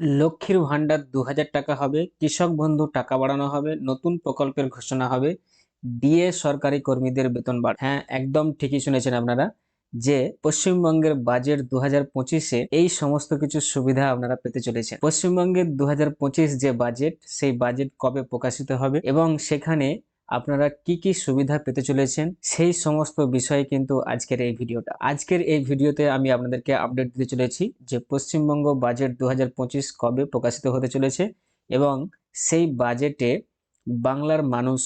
লক্ষ্মীর ভান্ডার দু টাকা হবে, কৃষক বন্ধু টাকা বাড়ানো হবে, নতুন প্রকল্পের ঘোষণা হবে, ডিএ সরকারি কর্মীদের বেতন বাড় হ্যাঁ একদম ঠিকই শুনেছেন আপনারা, যে পশ্চিমবঙ্গের বাজেট দু হাজার এই সমস্ত কিছু সুবিধা আপনারা পেতে চলেছেন। পশ্চিমবঙ্গের দু হাজার পঁচিশ যে বাজেট, সেই বাজেট কবে প্রকাশিত হবে এবং সেখানে আপনারা কি কি সুবিধা পেতে চলেছেন সেই সমস্ত বিষয়ে কিন্তু আজকের এই ভিডিওটা। আজকের এই ভিডিওতে আমি আপনাদেরকে আপডেট দিতে চলেছি যে পশ্চিমবঙ্গ বাজেট দু হাজার পঁচিশ কবে প্রকাশিত হতে চলেছে এবং সেই বাজেটে বাংলার মানুষ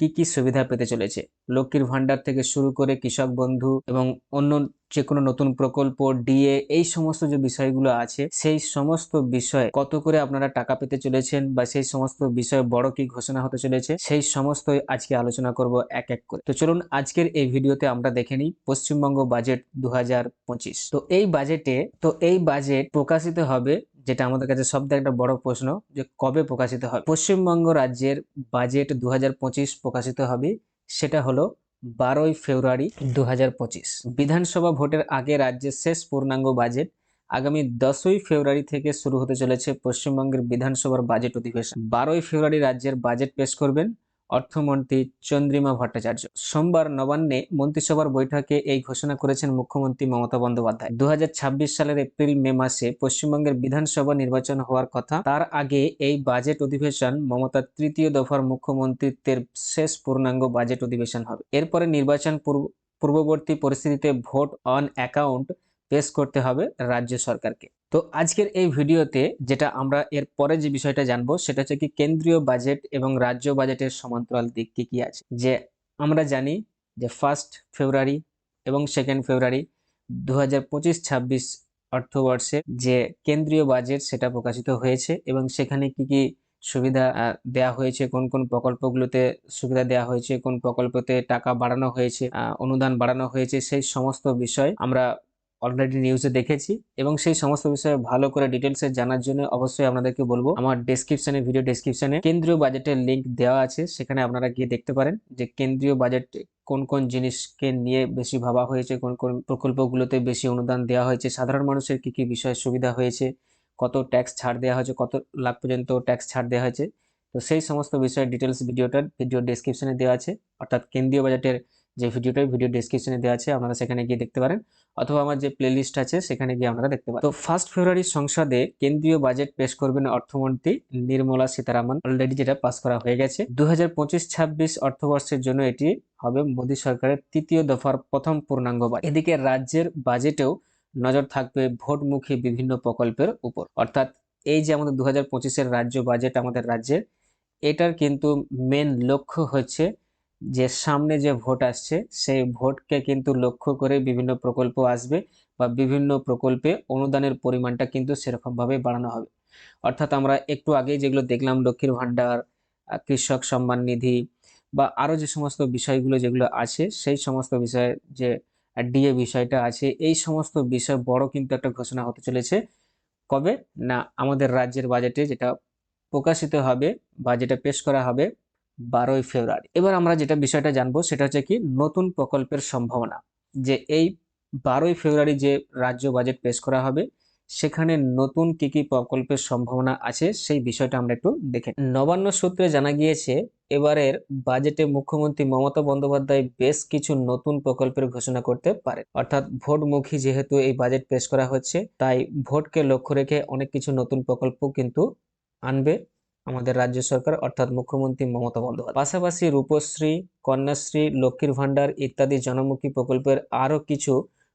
কি কি সুবিধা পেতে চলেছে। লক্ষ্মীর ভান্ডার থেকে শুরু করে কৃষক বন্ধু এবং অন্য যে কোনো নতুন প্রকল্প, ডিএ, এই সমস্ত যে বিষয়গুলো আছে, সেই সমস্ত বিষয়ে কত করে আপনারা টাকা পেতে চলেছেন বা সেই সমস্ত বিষয়ে বড় কি ঘোষণা হতে চলেছে, সেই সমস্তই আজকে আলোচনা করব এক এক করে। তো চলুন আজকের এই ভিডিওতে আমরা দেখে নিই পশ্চিমবঙ্গ বাজেট দু হাজার পঁচিশ। তো এই বাজেটে, তো এই বাজেট প্রকাশিত হবে, যেটা আমাদের কাছে সবথেকে একটা বড় প্রশ্ন, যে কবে প্রকাশিত হবে? পশ্চিমবঙ্গ রাজ্যের বাজেট দু হাজার পঁচিশ প্রকাশিত হবে সেটা হলো বারোই ফেব্রুয়ারি দু হাজার পঁচিশ। বিধানসভা ভোটের আগে রাজ্যের শেষ পূর্ণাঙ্গ বাজেট আগামী দশই ফেব্রুয়ারি থেকে শুরু হতে চলেছে পশ্চিমবঙ্গের বিধানসভার বাজেট অধিবেশন। বারোই ফেব্রুয়ারি রাজ্যের বাজেট পেশ করবেন অর্থমন্ত্রী চন্দ্রিমা ভট্টাচার্য। সোমবার নবান্নে মন্ত্রিসভার বৈঠকে এই ঘোষণা করেছেন মুখ্যমন্ত্রী মমতা বন্দ্যোপাধ্যায়। দু হাজার ছাব্বিশ সালের এপ্রিল মে মাসে পশ্চিমবঙ্গের বিধানসভা নির্বাচন হওয়ার কথা, তার আগে এই বাজেট অধিবেশন মমতার তৃতীয় দফার মুখ্যমন্ত্রিত্বের শেষ পূর্ণাঙ্গ বাজেট অধিবেশন হবে। এরপরে নির্বাচন পূর্ববর্তী পরিস্থিতিতে ভোট অন অ্যাকাউন্ট পেশ করতে হবে রাজ্য সরকারকে। তো আজকের এই ভিডিওতে যেটা আমরা এর পরে যে বিষয়টা জানব, সেটা হচ্ছে কি কেন্দ্রীয় বাজেট এবং রাজ্য বাজেটের সমান্তরাল দিক কি কি আছে। যে আমরা জানি যে ফার্স্ট ফেব্রুয়ারি এবং সেকেন্ড ফেব্রুয়ারি দু হাজার পঁচিশ ছাব্বিশ অর্থবর্ষে যে কেন্দ্রীয় বাজেট সেটা প্রকাশিত হয়েছে এবং সেখানে কি কি সুবিধা দেয়া হয়েছে, কোন কোন প্রকল্পগুলোতে সুবিধা দেওয়া হয়েছে, কোন প্রকল্পতে টাকা বাড়ানো হয়েছে অনুদান বাড়ানো হয়েছে, সেই সমস্ত বিষয় আমরা অলরেডি নিউজে দেখেছি এবং সেই সমস্ত বিষয়ে ভালো করে ডিটেলসে জানার জন্য অবশ্যই আপনাদেরকে বলব। আমার ডেসক্রিপশনে ভিডিও ডেসক্রিপশনে কেন্দ্রীয় বাজেটের লিঙ্ক দেওয়া আছে, সেখানে আপনারা গিয়ে দেখতে পারেন যে কেন্দ্রীয় বাজেট কোন কোন জিনিসকে নিয়ে বেশি ভাবা হয়েছে, কোন কোন প্রকল্পগুলোতে বেশি অনুদান দেওয়া হয়েছে, সাধারণ মানুষের কি কি বিষয়ে সুবিধা হয়েছে, কত ট্যাক্স ছাড় দেওয়া হয়েছে, কত লাখ পর্যন্ত ট্যাক্স ছাড় দেওয়া হয়েছে। তো সেই সমস্ত বিষয়ে ডিটেলস ভিডিওটার ভিডিও ডেসক্রিপশনে দেওয়া আছে, অর্থাৎ কেন্দ্রীয় বাজেটের যে ভিডিওটা ভিডিও ডিসক্রিপশনে দেওয়া আছে, আপনারা সেখানে গিয়ে দেখতে পারেন। অথবা আমার যে প্লেলিস্ট আছে, সেখানে গিয়ে আপনারা দেখতে পারেন। তো ফার্স্ট ফেব্রুয়ারি সংসদে কেন্দ্রীয় বাজেট পেশ করবেন অর্থমন্ত্রী নির্মলা সীতারামন। অলরেডি যেটা পাস করা হয়ে গেছে। দু হাজার অর্থবর্ষের জন্য এটি হবে মোদী সরকারের তৃতীয় দফার প্রথম পূর্ণাঙ্গ বাজেট এদিকে রাজ্যের বাজেটেও নজর থাকবে ভোটমুখী বিভিন্ন প্রকল্পের উপর। অর্থাৎ এই যে আমাদের দু হাজার রাজ্য বাজেট আমাদের রাজ্যের, এটার কিন্তু মেন লক্ষ্য হচ্ছে যে সামনে যে ভোট আসছে, সেই ভোটকে কিন্তু লক্ষ্য করে বিভিন্ন প্রকল্প আসবে বা বিভিন্ন প্রকল্পে অনুদানের পরিমাণটা কিন্তু সেরকমভাবে বাড়ানো হবে। অর্থাৎ আমরা একটু আগে যেগুলো দেখলাম, লক্ষ্মীর ভাণ্ডার কৃষক সম্মান নিধি বা আরও যে সমস্ত বিষয়গুলো যেগুলো আছে, সেই সমস্ত বিষয়ে যে ডিএ বিষয়টা আছে, এই সমস্ত বিষয় বড় কিন্তু একটা ঘোষণা হতে চলেছে। কবে? না, আমাদের রাজ্যের বাজেটে যেটা প্রকাশিত হবে বা যেটা পেশ করা হবে বারোই ফেব্রুয়ারি। এবার আমরা যেটা বিষয়টা জানব, সেটা হচ্ছে কি, নতুন প্রকল্পের সম্ভাবনা। যে এই বারোই ফেব্রুয়ারি যে রাজ্য বাজেট পেশ করা হবে, সেখানে নতুন কি কি প্রকল্পের সম্ভাবনা আছে, সেই বিষয়টা আমরা একটু দেখে নবান্ন সূত্রে জানা গিয়েছে, এবারের বাজেটে মুখ্যমন্ত্রী মমতা বন্দ্যোপাধ্যায় বেশ কিছু নতুন প্রকল্পের ঘোষণা করতে পারে অর্থাৎ ভোটমুখী যেহেতু এই বাজেট পেশ করা হচ্ছে, তাই ভোটকে লক্ষ্য রেখে অনেক কিছু নতুন প্রকল্প কিন্তু আনবে। আমাদের রাজ্য সরকার, অর্থাৎ মুখ্যমন্ত্রী মমতা বন্দ্যোপাধ্যায়। পাশাপাশি রূপশ্রী, কন্যাশ্রী, লক্ষ্মীর ভাণ্ডার ইত্যাদি জনমুখী প্রকল্পের আরও কিছু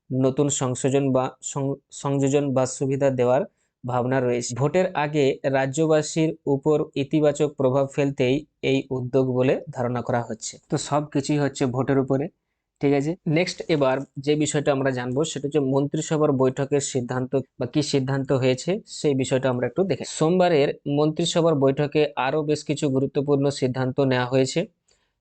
নতুন সংযোজন বা সংযোজন বা সুবিধা দেওয়ার ভাবনা রয়েছে। ভোটের আগে রাজ্যবাসীর উপর ইতিবাচক প্রভাব ফেলতেই এই উদ্যোগ বলে ধারণা করা হচ্ছে। তো সব কিছুই হচ্ছে ভোটের উপরে। ঠিক আছে? নেক্সট এবার যে বিষয়টা আমরা জানব সেটা হচ্ছে মন্ত্রিসভার বৈঠকের সিদ্ধান্ত বা কি সিদ্ধান্ত হয়েছে সেই বিষয়টা আমরা একটু দেখে সোমবারের মন্ত্রিসভার বৈঠকে আরও বেশ কিছু গুরুত্বপূর্ণ সিদ্ধান্ত নেওয়া হয়েছে।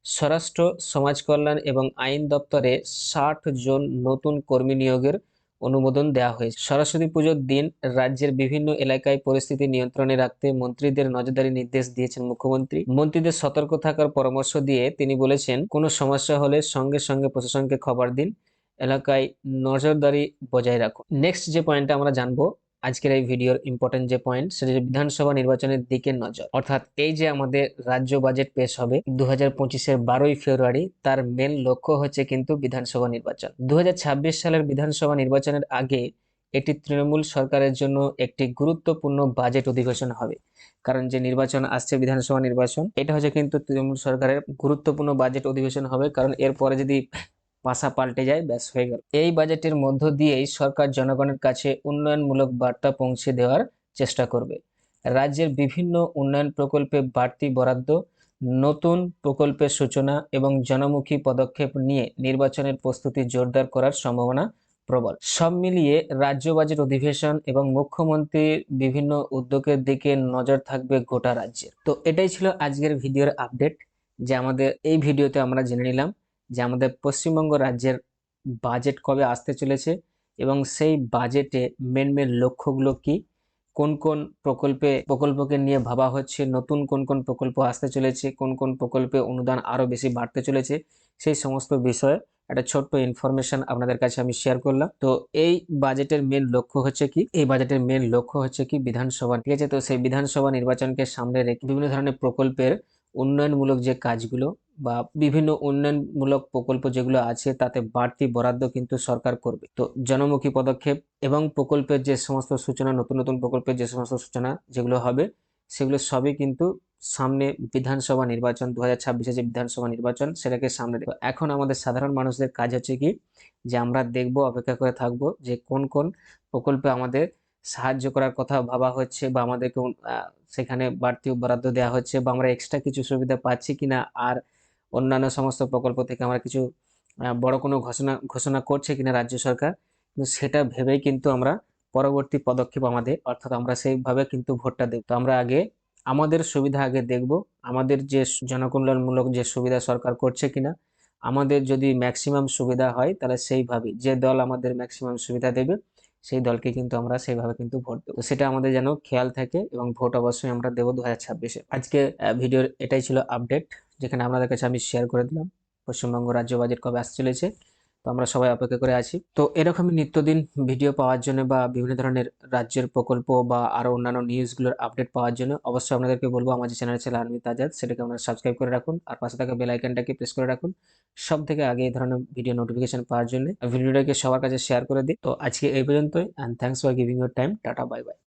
স্বরাষ্ট্র, সমাজ কল্যাণ এবং আইন দপ্তরে ষাট জন নতুন কর্মী নিয়োগের অনুমোদন দেওয়া হয়েছে। সরস্বতী পুজোর দিন রাজ্যের বিভিন্ন এলাকায় পরিস্থিতি নিয়ন্ত্রণে রাখতে মন্ত্রীদের নজরদারি নির্দেশ দিয়েছেন মুখ্যমন্ত্রী। মন্ত্রীদের সতর্ক থাকার পরামর্শ দিয়ে তিনি বলেছেন, কোনো সমস্যা হলে সঙ্গে সঙ্গে প্রশাসনকে খবর দিন, এলাকায় নজরদারি বজায় রাখুন। নেক্সট যে পয়েন্টটা আমরা জানব আজকের এই ভিডিওর ইম্পর্টেন্ট যে পয়েন্ট সেটা যে বিধানসভা নির্বাচনের দিকে নজর। অর্থাৎ এই যে আমাদের রাজ্য বাজেট পেশ হবে দু হাজার পঁচিশের বারোই ফেব্রুয়ারি, তার মেন লক্ষ্য হচ্ছে কিন্তু বিধানসভা নির্বাচন। দু হাজার ছাব্বিশ সালের বিধানসভা নির্বাচনের আগে এটি তৃণমূল সরকারের জন্য একটি গুরুত্বপূর্ণ বাজেট অধিবেশন হবে। কারণ যে নির্বাচন আসছে, বিধানসভা নির্বাচন, এটা হচ্ছে কিন্তু তৃণমূল সরকারের গুরুত্বপূর্ণ বাজেট অধিবেশন হবে। কারণ এরপরে যদি পাশা পাল্টে যায়, ব্যাস হয়ে গেল। এই বাজেটের মধ্য দিয়েই সরকার জনগণের কাছে উন্নয়নমূলক বার্তা পৌঁছে দেওয়ার চেষ্টা করবে। রাজ্যের বিভিন্ন উন্নয়ন প্রকল্পে বাড়তি বরাদ্দ, নতুন প্রকল্পের সূচনা এবং জনমুখী পদক্ষেপ নিয়ে নির্বাচনের প্রস্তুতি জোরদার করার সম্ভাবনা প্রবল। সব মিলিয়ে রাজ্য বাজেট অধিবেশন এবং মুখ্যমন্ত্রীর বিভিন্ন উদ্যোগের দিকে নজর থাকবে গোটা রাজ্যের। তো এটাই ছিল আজকের ভিডিওর আপডেট। যে আমাদের এই ভিডিওতে আমরা জেনে নিলাম যে আমাদের পশ্চিমবঙ্গ রাজ্যের বাজেট কবে আসতে চলেছে এবং সেই বাজেটে মেন মেন লক্ষ্যগুলো কি? কোন কোন প্রকল্পে, প্রকল্পকে নিয়ে ভাবা হচ্ছে? নতুন কোন কোন প্রকল্প আসতে চলেছে? কোন কোন প্রকল্পে অনুদান আরও বেশি বাড়তে চলেছে? সেই সমস্ত বিষয়ে একটা ছোট্ট ইনফরমেশন আপনাদের কাছে আমি শেয়ার করলাম। তো এই বাজেটের মেন লক্ষ্য হচ্ছে কি? এই বাজেটের মেন লক্ষ্য হচ্ছে কি? বিধানসভা। ঠিক আছে? তো সেই বিধানসভা নির্বাচনকে সামনে রেখে বিভিন্ন ধরনের প্রকল্পের উন্নয়নমূলক যে কাজগুলো বা বিভিন্ন উন্নয়নমূলক প্রকল্প যেগুলো আছে, তাতে বাড়তি বরাদ্দ কিন্তু সরকার করবে। তো জনমুখী পদক্ষেপ এবং প্রকল্পের যে সমস্ত সূচনা, নতুন নতুন প্রকল্পের যে সমস্ত সূচনা যেগুলো হবে, সেগুলো সবই কিন্তু সামনে বিধানসভা নির্বাচন, দু হাজার ছাব্বিশে যে বিধানসভা নির্বাচন, সেটাকে সামনে এখন আমাদের সাধারণ মানুষদের কাজ হচ্ছে কি? যে আমরা দেখব, অপেক্ষা করে থাকব যে কোন কোন প্রকল্পে আমাদের সাহায্য করার কথা ভাবা হচ্ছে বা আমাদেরকে সেখানে বাড়তি বরাদ্দ দেওয়া হচ্ছে বা আমরা এক্সট্রা কিছু সুবিধা পাচ্ছি কিনা আর অন্যান্য সমস্ত প্রকল্প থেকে আমরা কিছু বড় কোনো ঘোষণা ঘোষণা করছে কিনা রাজ্য সরকার, কিন্তু সেটা ভেবেই কিন্তু আমরা পরবর্তী পদক্ষেপ আমাদের, অর্থাৎ আমরা সেইভাবে কিন্তু ভোটটা দেব। তো আমরা আগে আমাদের সুবিধা আগে দেখব, আমাদের যে জনকল্যাণমূলক যে সুবিধা সরকার করছে কিনা, আমাদের যদি ম্যাক্সিমাম সুবিধা হয় তাহলে সেইভাবে যে দল আমাদের ম্যাক্সিমাম সুবিধা দেবে সেই দলকে কিন্তু আমরা সেভাবে কিন্তু ভোট দেবো। সেটা আমাদের যেন খেয়াল থাকে এবং ভোট অবশ্যই আমরা দেবো দু হাজার ছাব্বিশে। আজকে ভিডিওর এটাই ছিল আপডেট, যেখানে আপনাদের কাছে আমি শেয়ার করে দিলাম। পশ্চিমবঙ্গ রাজ্য বাজেট কবে আসতে চলেছে? তো আমরা সবাই অপেক্ষা করে আছি। তো এরকমই নিত্যদিন ভিডিও পাওয়ার জন্য বা বিভিন্ন ধরনের রাজ্যের প্রকল্প বা আরও অন্যান্য নিউজগুলোর আপডেট পাওয়ার জন্য অবশ্যই আপনাদেরকে বলব আমার যে চ্যানেল ছিল আর্মি তাজাদ, সেটাকে আপনারা সাবস্ক্রাইব করে রাখুন আর পাশে থাকা বেল আইকনটাকে প্রেস করে রাখুন সব থেকে আগে এই ধরনের ভিডিও নোটিফিকেশন পাওয়ার জন্য। ভিডিওটাকে সবার কাছে শেয়ার করে দিই তো আজকে এই পর্যন্তই and thanks for giving your time tata bye bye